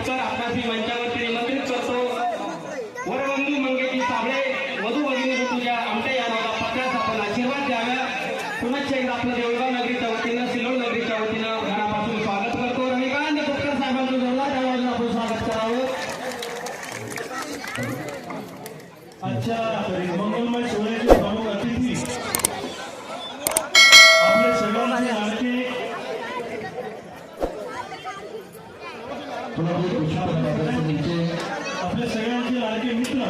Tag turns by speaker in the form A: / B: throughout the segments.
A: तुपकर आपणास मी मंचावरती निमंत्रित करतो. वरबंधू मंगेजी साबळे वधू भगिनी ऋतुजा आमच्या या नावाला पत्रास आपण आशीर्वाद द्याव्या पुनश्च एकदा आपलं देवगाव नगरीच्या वतीनं सिल्लोड नगरीच्या वतीनं मनापासून स्वागत करतो. रविकांत तुपकर साहेबांचं जोरदार त्यावेळेला आपण स्वागत करावं.
B: अच्छा मंगलमय सोहळ्याचे प्रमुख अतिथी आपले सगळ्यांचे लाडके आपले सगळ्यांचे लाडके मित्र.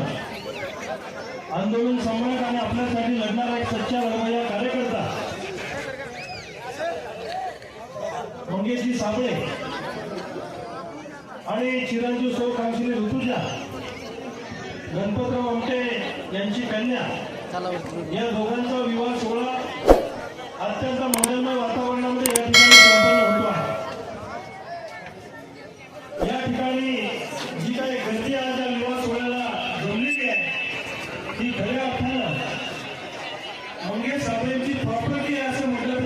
B: आंदोलन सम्राट आणि आपल्यासाठी लढणारा एक सच्चा लढवया कार्यकर्ता. मंगेशजी साबळे. आणि चिरंजीव सौ काउन्सिलर ऋतुजा. गणपतराव आमटे यांची कन्या. या दोघांचा विवाह सोहळा अत्यंत मंगलमय वातावरणामध्ये या ठिकाणी संपन्न होतो आहे या ठिकाणी जी काही गर्दी आज या विवाह सोहळ्याला जमलेली आहे. ही खऱ्या अर्थानं मंगेश साबळेंची प्रॉपर्टी आहे असं म्हटलं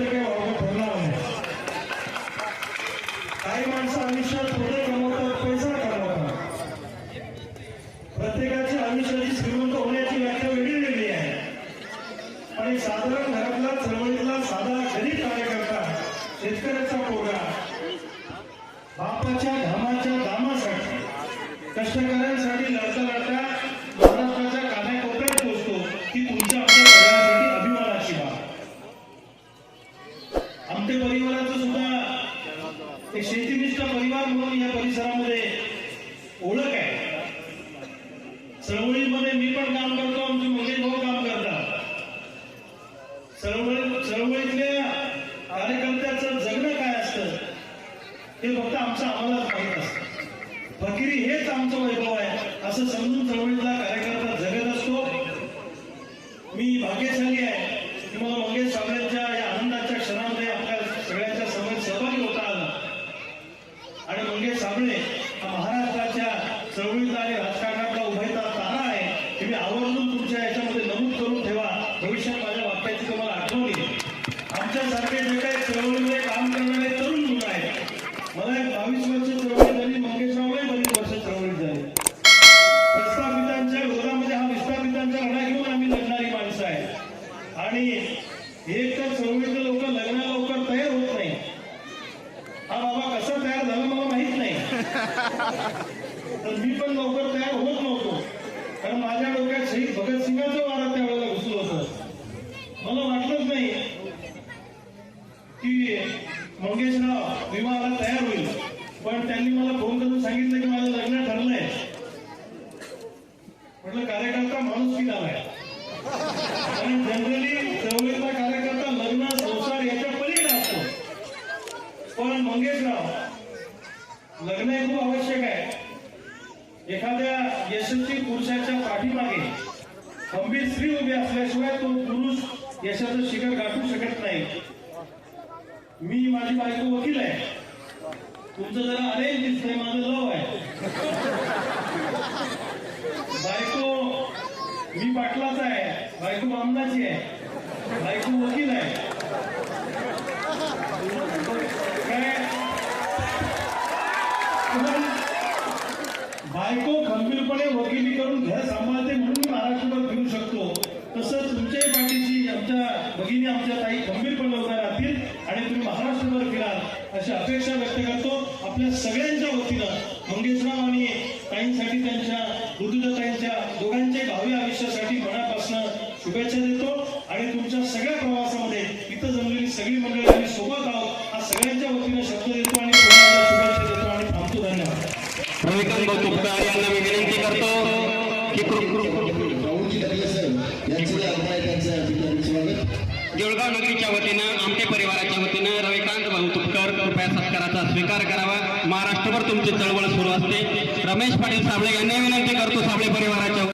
B: एक शेतीनिष्ठ परिवार म्हणून या परिसरामध्ये ओळख आहे. चळवळीमध्ये मी पण काम करतो आमचे मंगेश भाऊ काम करतात. चळवळी चळवळीतल्या कार्यकर्त्याचं जगणं काय असतं हे फक्त आमचं आम्हालाच माहीत असतं. फकिरी हेच आमचं वैभव आहे असं समजून चळवळी कार्यकर्ता जगत असतो मी भाग्यशाली आहे की मला मंगेश साबळेंच्या या आनंदाच्या क्षणामध्ये आपल्या सगळ्यांच्या समोर सहभागी होता आला आणि मंगेश साबळे हा महाराष्ट्राच्या चळवळीतला आणि राजकारणातला उभयता ताना आहे हे मी आवर्जून तुमच्या याच्यामध्ये नमूद करून ठेवा. भविष्यात माझ्या वाक्याची तुम्हाला आठवणी आमच्यासारखे जे काही चळवळीमध्ये काम करणारे तरुण मुलं आहेत मला एक बावीस वर्ष चळवळी झाली मंगेशरावलाही बरीच वर्ष चळवळीत झाली. प्रस्थापितांच्या विरोधामध्ये हा विस्थापितांचा लढा घेऊन आम्ही लढणारी माणसं आहे आणि एक तर चळवळीतले लोक लग्ना लवकर तयार होत नाही. हा बाबा कसा तयार झाला मला माहीत नाही. तर मी पण लवकर तयार होत नव्हतो. कारण माझ्या डोक्यात शहीद भगतसिंगाचं वारा त्यावेळेला घुसलं होतं. मला वाटलंच नाही की मंगेशराव विवाहाला तयार होईल. पण त्यांनी मला फोन करून सांगितलं की माझं लग्न ठरलंय. म्हटलं कार्यकर्ता माणूस की आलाय आणि जनरली चळवळीतला कार्यकर्ता लग्न संसार याच्या पलीकडे असतो पण मंगेशराव लग्न हे खूप आवश्यक आहे एखाद्या यशस्वी पुरुषाच्या पाठीमागे खंबीर स्त्री उभी असल्याशिवाय तो पुरुष यशाचं शिखर गाठू शकत नाही. मी माझी बायको वकील आहे. तुमचं जरा अरेंज दिसतंय माझं लव आहे. बायको मी पाटलाच आहे. बायको बामणाची आहे. बायको वकील आहे. काय पण बायको खंबीरपणे वकिली करून घर सांभाळते म्हणून मी महाराष्ट्रभर फिरू शकतो. तसंच तुमच्याही पाठीशी आमच्या भगिनी आमच्या ताई खंबीरपणे उभ्या राहतील आणि तुम्ही महाराष्ट्रभर फिराल अशी अपेक्षा व्यक्त करतो. आपल्या सगळ्यांच्या वतीनं मंगेशराव आणि ताईंसाठी त्यांच्या ऋतुजाताईंच्या दोघांच्या भावी आयुष्यासाठी मनापासून शुभेच्छा देतो. आणि तुमच्या सगळ्या प्रवासामध्ये इथं जमलेली सगळी मंडळी आम्ही सोबत आहोत हा सगळ्यांच्या वतीनं शब्द देतो आणि कोणाला शुभेच्छा देतो आणि थांबतो धन्यवाद
A: रविकांत भाऊ तुपकर यांना मी विनंती करतो की कृ- कृ-
C: राहुलजी ढगले सर यांचे जे आभार आहे त्यांचे हार्दिक स्वागत
A: देऊळगाव नगरीच्या वतीनं आमटे परिवाराच्या वतीनं रविकांत भाऊ तुपकर कृपया सत्काराचा स्वीकार करावा. महाराष्ट्रभर तुमची चळवळ सुरू असते. रमेश पाटील साबळे यांनी विनंती करतो साबळे परिवाराच्या